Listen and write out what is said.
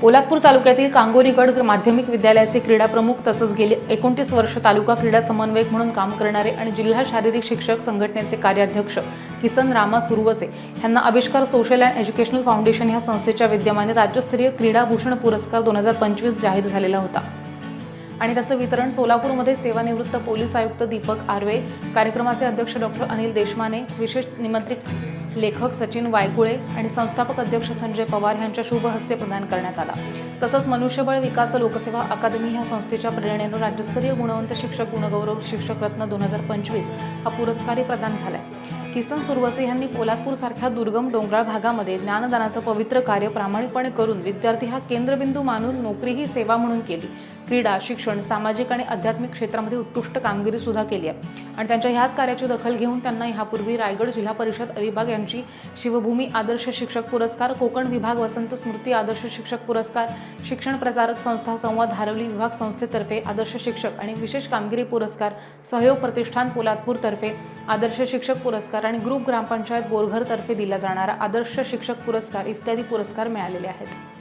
पोलादपूर तालुक्यातील कांगोरीगड माध्यमिक विद्यालयाचे क्रीडा प्रमुख तसंच गेले एकोणतीस वर्ष तालुका क्रीडा समन्वयक म्हणून काम करणारे आणि जिल्हा शारीरिक शिक्षक संघटनेचे कार्याध्यक्ष किसन रामा सुरवसे यांना आविष्कार सोशल अँड एज्युकेशनल फाउंडेशन ह्या संस्थेच्या विद्यमाने राज्यस्तरीय क्रीडा भूषण पुरस्कार दोन हजार पंचवीस जाहीर झालेला होता. आणि त्याचं वितरण सोलापूरमध्ये सेवानिवृत्त पोलीस आयुक्त दीपक आर्वे कार्यक्रमाचे अध्यक्ष डॉक्टर अनिल देशमाने विशेष निमंत्रित लेखक सचिन वायकुळे आणि संस्थापक अध्यक्ष संजय पवार यांच्या शुभ हस्ते प्रदान करण्यात आला. तसंच मनुष्यबळ विकास लोकसेवा अकादमी ह्या संस्थेच्या प्रेरणेनं राज्यस्तरीय गुणवंत शिक्षक गुणगौरव शिक्षक रत्न दोन हजार पंचवीस हा पुरस्कारही प्रदान झालाय. किसन सुरवसे यांनी पोलादपूर सारख्या दुर्गम डोंगराळ भागामध्ये ज्ञानदानाचं पवित्र कार्य प्रामाणिकपणे करून विद्यार्थी हा केंद्रबिंदू मानून नोकरी ही सेवा म्हणून केली. क्रीडा शिक्षण सामाजिक आणि आध्यात्मिक क्षेत्रामध्ये उत्कृष्ट कामगिरी सुद्धा केली आहे. आणि त्यांच्या ह्याच कार्याची दखल घेऊन त्यांना ह्यापूर्वी रायगड जिल्हा परिषद अलिबाग यांची शिवभूमी आदर्श शिक्षक पुरस्कार कोकण विभाग वसंत स्मृती आदर्श शिक्षक पुरस्कार शिक्षण प्रसारक संस्था संवाद धारवली विभाग संस्थेतर्फे आदर्श शिक्षक आणि विशेष कामगिरी पुरस्कार सहयोग प्रतिष्ठान पोलादपूरतर्फे आदर्श शिक्षक पुरस्कार आणि ग्रुप ग्रामपंचायत बोरघरतर्फे दिला जाणारा आदर्श शिक्षक पुरस्कार इत्यादी पुरस्कार मिळालेले आहेत.